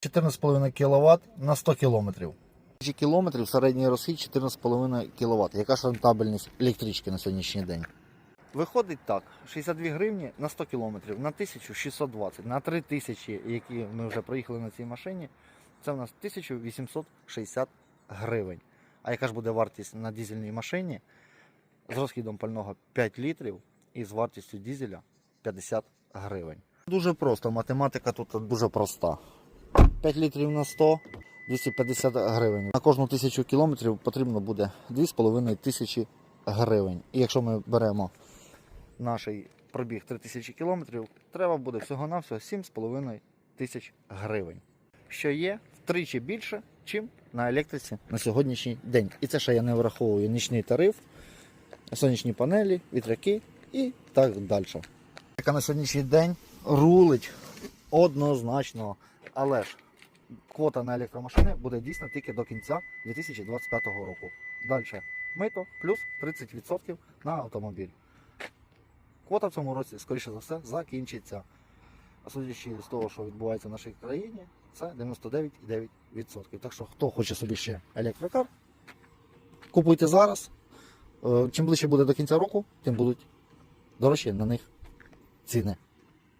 14,5 кВт на 100 км. кілометрів середній розхід 14,5 кВт. Яка ж рентабельність електрички на сьогоднішній день? Виходить так: 62 гривні на 100 км, на 1620, на 3000, які ми вже проїхали на цій машині, це у нас 1860 гривень. А яка ж буде вартість на дизельній машині з розхідом пального 5 літрів і з вартістю дизеля 50 гривень? Дуже просто, математика тут дуже проста. 5 літрів на 100 250 гривень. На кожну тисячу кілометрів потрібно буде 2,5 тисячі гривень. І якщо ми беремо наш пробіг 3000 кілометрів, треба буде всього-навсього 7,5 тисяч гривень. Що є втричі більше, чим на електриці на сьогоднішній день. І це ще я не враховую нічний тариф, сонячні панелі, вітряки і так далі. Яка на сьогоднішній день рулить однозначно. Але ж квота на електромашини буде дійсна тільки до кінця 2025 року. Далі мито плюс 30% на автомобіль. Квота в цьому році, скоріше за все, закінчиться. А судячи з того, що відбувається в нашій країні, це 99,9%. Так що, хто хоче собі ще електрокар, купуйте зараз. Е, Чим ближче буде до кінця року, тим будуть дорожчі на них ціни.